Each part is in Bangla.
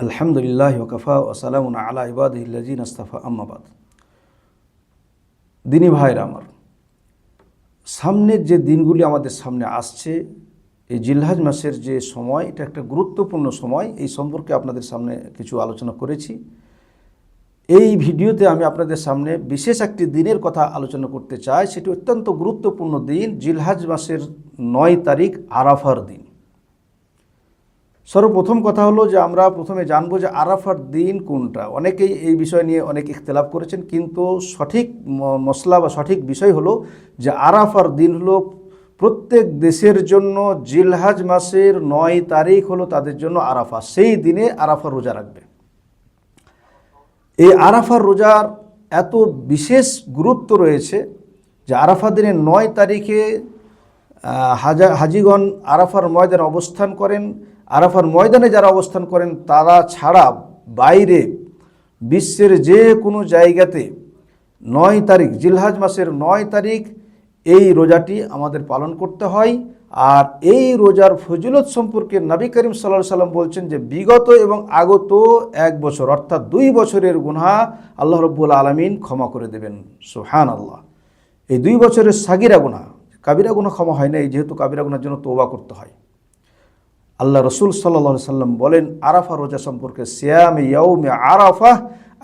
আলহামদুলিল্লাহ ওকফা ওসালামুন আলা ইবাদিল্লাজিন আস্তাফা আম্মাবাদ দিনী ভাইরা আমার, সামনের যে দিনগুলি আমাদের সামনে আসছে, এই জিলহাজ মাসের যে সময়, এটা একটা গুরুত্বপূর্ণ সময়, এই সম্পর্কে আপনাদের সামনে কিছু আলোচনা করেছি। এই ভিডিওতে আমি আপনাদের সামনে বিশেষ একটি দিনের কথা আলোচনা করতে চাই, সেটি অত্যন্ত গুরুত্বপূর্ণ দিন, জিলহাজ মাসের নয় তারিখ আরাফার দিন। সর্বপ্রথম কথা হলো যে আমরা প্রথমে জানব যে আরাফার দিন কোনটা। অনেকেই এই বিষয় নিয়ে অনেক ইখতলাফ করেছেন, কিন্তু সঠিক মশলা বা সঠিক বিষয় হলো যে আরাফার দিন হলো প্রত্যেক দেশের জন্য জিলহাজ মাসের নয় তারিখ হলো তাদের জন্য আরাফা। সেই দিনে আরাফা রোজা রাখবে। এই আরাফার রোজার এত বিশেষ গুরুত্ব রয়েছে যে আরাফা দিনের নয় তারিখে হাজা, হাজিগণ আরাফার ময়দানে অবস্থান করেন। আরাফার ময়দানে যারা অবস্থান করেন, তারা ছাড়া বাইরে বিশ্বের যে কোনো জায়গাতে নয় তারিখ, জিলহাজ মাসের নয় তারিখ এই রোজাটি আমাদের পালন করতে হয়। আর এই রোজার ফজিলত সম্পর্কে নবী করিম সাল্লাহ সাল্লাম বলছেন যে, বিগত এবং আগত এক বছর, অর্থাৎ দুই বছরের গুনহা আল্লাহ রব্বুল আলমিন ক্ষমা করে দেবেন। সুহান আল্লাহ এই দুই বছরের সাগিরা গুনাহ, কাবিরা গুনাহ ক্ষমা হয় না এই যেহেতু কাবিরা গুনার জন্য তোবা করতে হয়। আল্লাহ রসুল সাল্লাহ সাল্লাম বলেন আরাফা রোজা সম্পর্কে সিয়াম ইয়াউমে আরাফা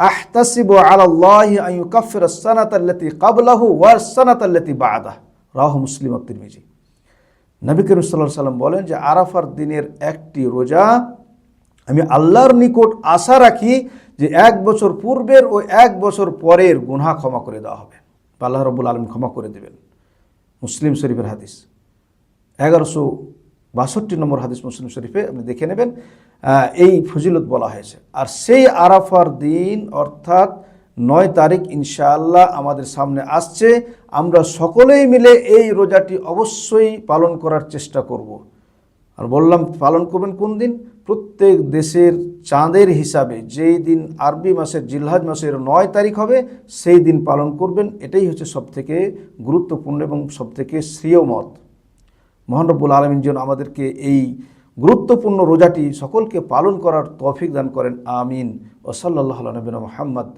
আহতাসিব আলাল্লাহি আন ইউকাফির সানাত আল্লাতি ক্বাবলাহু ওয়াস সানাত আল্লাতি বাদাহ। রাহু মুসলিম তিরমিজি। নবী করিম সাল্লাহ সাল্লাম বলেন যে, আরাফার দিনের একটি রোজা আমি আল্লাহর নিকট আশা রাখি যে, এক বছর পূর্বের ও এক বছর পরের গুনহা ক্ষমা করে দেওয়া হবে আল্লাহ রব্বুল আলম ক্ষমা করে দেবেন। মুসলিম শরীফের হাদিস। এগারোশো বাষট্টি নম্বর হাদিস মুসলিম শরীফে আপনি দেখে নেবেন এই ফজিলত বলা হয়েছে। আর সেই আরাফার দিন, অর্থাৎ নয় তারিখ ইনশাআল্লাহ আমাদের সামনে আসছে। আমরা সকলেই মিলে এই রোজাটি অবশ্যই পালন করার চেষ্টা করব। আর বললাম, পালন করবেন কোন দিন? প্রত্যেক দেশের চাঁদের হিসাবে যেই দিন আরবি মাসের, জিলহাজ মাসের নয় তারিখ হবে, সেই দিন পালন করবেন। এটাই হচ্ছে সবথেকে গুরুত্বপূর্ণ এবং সবথেকে শ্রেয় মত। মহান রব্বুল আলমিন যেন আমাদেরকে এই গুরুত্বপূর্ণ রোজাটি সকলকে পালন করার তৌফিক দান করেন, আমিন। ও সাল্লাহ নবীন মোহাম্মদ।